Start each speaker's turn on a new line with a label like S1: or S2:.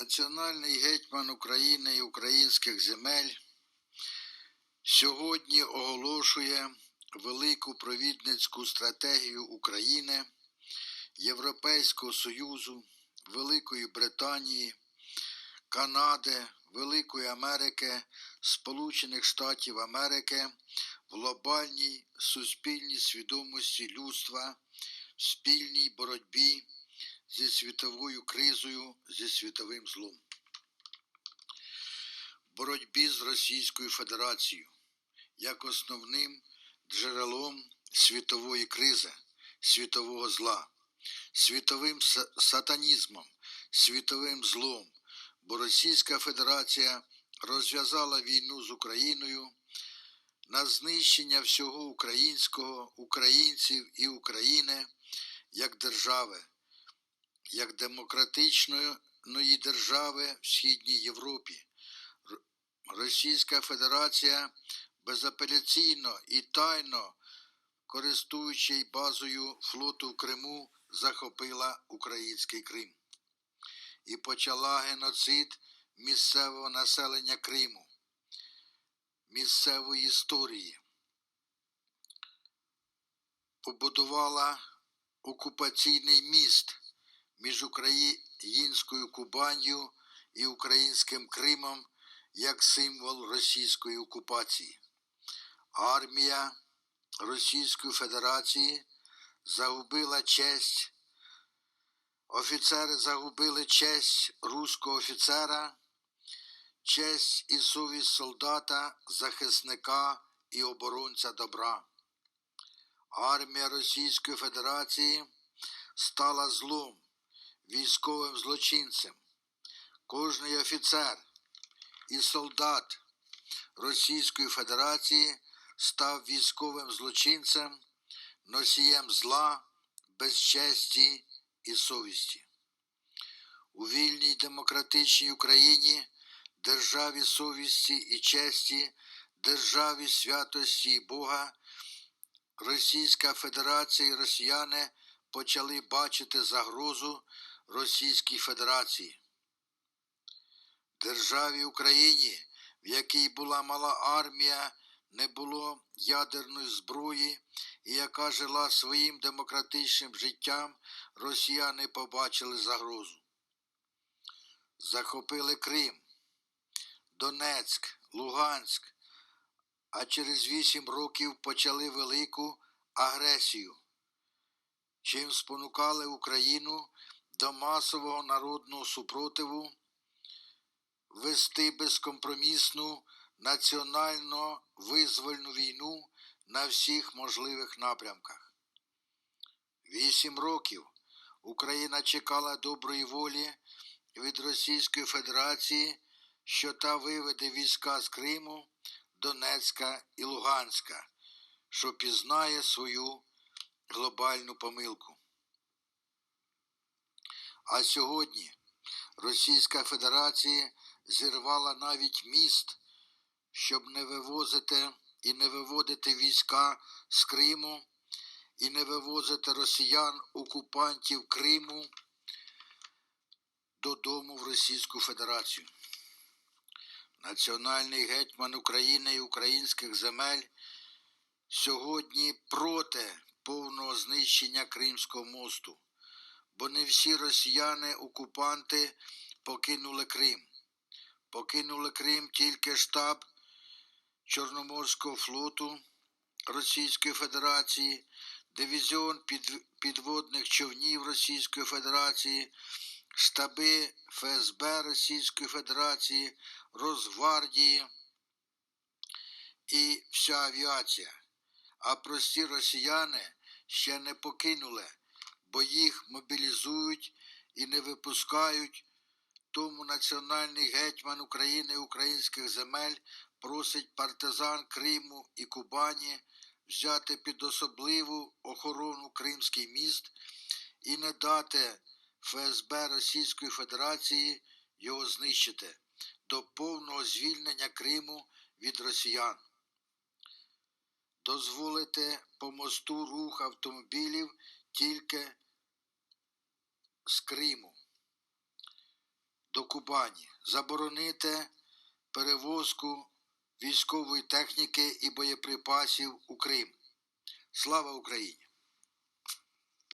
S1: Національний гетьман України і українських земель сьогодні оголошує велику провідницьку стратегію України, Європейського Союзу, Великої Британії, Канади, Великої Америки, Сполучених Штатів Америки в глобальній суспільній свідомості людства, в спільній боротьбі зі світовою кризою, зі світовим злом. Боротьбі з Російською Федерацією як основним джерелом світової кризи, світового зла, світовим сатанізмом, світовим злом, бо Російська Федерація розв'язала війну з Україною на знищення всього українського, українців і України як держави, як демократичної держави в Східній Європі. Російська Федерація безапеляційно і тайно, користуючись базою флоту в Криму, захопила український Крим і почала геноцид місцевого населення Криму, місцевої історії. Побудувала окупаційний міст між українською Кубанью і українським Кримом як символ російської окупації. Армія Російської Федерації загубила честь, офіцери загубили честь руського офіцера, честь і совість солдата, захисника і оборонця добра. Армія Російської Федерації стала злом, військовим злочинцем. Кожний офіцер і солдат Російської Федерації став військовим злочинцем, носієм зла, безчесті і совісті. У вільній демократичній Україні, державі совісті і честі, державі святості Бога, Російська Федерація і росіяни почали бачити загрозу Російській Федерації. Державі Україні, в якій була мала армія, не було ядерної зброї, і яка жила своїм демократичним життям, росіяни побачили загрозу. Захопили Крим, Донецьк, Луганськ, а через вісім років почали велику агресію, чим спонукали Україну до масового народного супротиву вести безкомпромісну національно визвольну війну на всіх можливих напрямках. Вісім років Україна чекала доброї волі від Російської Федерації, що та виведе війська з Криму, Донецька і Луганська, що пізнає свою глобальну помилку. А сьогодні Російська Федерація зірвала навіть міст, щоб не вивозити і не виводити війська з Криму, і не вивозити росіян, окупантів Криму додому в Російську Федерацію. Національний гетьман України і українських земель сьогодні проти повного знищення Кримського мосту, бо не всі росіяни-окупанти покинули Крим. Покинули Крим тільки штаб Чорноморського флоту Російської Федерації, дивізіон підводних човнів Російської Федерації, штаби ФСБ Російської Федерації, Росгвардії і вся авіація. А прості росіяни ще не покинули, бо їх мобілізують і не випускають. Тому національний гетьман України і українських земель просить партизан Криму і Кубані взяти під особливу охорону Кримський міст і не дати ФСБ Російської Федерації його знищити до повного звільнення Криму від росіян. Дозволити по мосту рух автомобілів тільки з Криму. до Кубані, заборонити перевозку військової техніки і боєприпасів у Крим. Слава Україні!